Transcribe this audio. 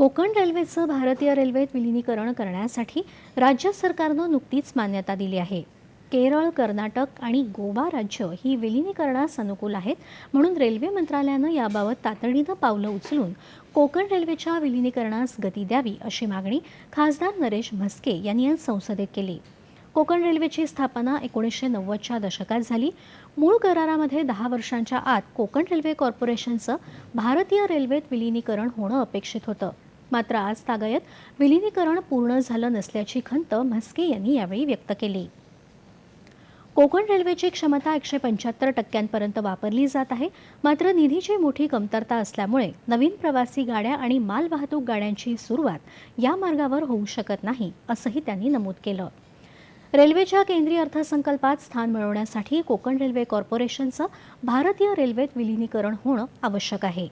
कोकण रेल्वेचं भारतीय रेल्वेत विलिनीकरण करण्यासाठी राज्य सरकारनं नुकतीच मान्यता दिली आहे. केरळ कर्नाटक आणि गोवा राज्य ही विलिनीकरणास अनुकूल आहेत म्हणून रेल्वे मंत्रालयानं याबाबत तातडीनं पावलं उचलून कोकण रेल्वेच्या विलिनीकरणास गती द्यावी अशी मागणी खासदार नरेश म्हस्के यांनी आज संसदेत केली. कोकण रेल्वेची स्थापना एकोणीसशे नव्वदच्या दशकात झाली. मूळ करारामध्ये दहा वर्षांच्या आत कोकण रेल्वे कॉर्पोरेशनचं भारतीय रेल्वेत विलिनीकरण होणं अपेक्षित होतं. मात्र आज तागायत विलिनीकरण पूर्ण झालं नसल्याची खंत म्हस्के यांनी यावेळी व्यक्त केली. कोकण रेल्वेची क्षमता एकशे पंच्याहत्तर टक्क्यांपर्यंत वापरली जात आहे. मात्र निधीची मोठी कमतरता असल्यामुळे नवीन प्रवासी गाड्या आणि मालवाहतूक गाड्यांची सुरुवात या मार्गावर होऊ शकत नाही असंही त्यांनी नमूद केलं. रेल्वेच्या केंद्रीय अर्थसंकल्पात स्थान मिळवण्यासाठी कोकण रेल्वे कॉर्पोरेशनचं भारतीय रेल्वेत विलिनीकरण होणं आवश्यक आहे.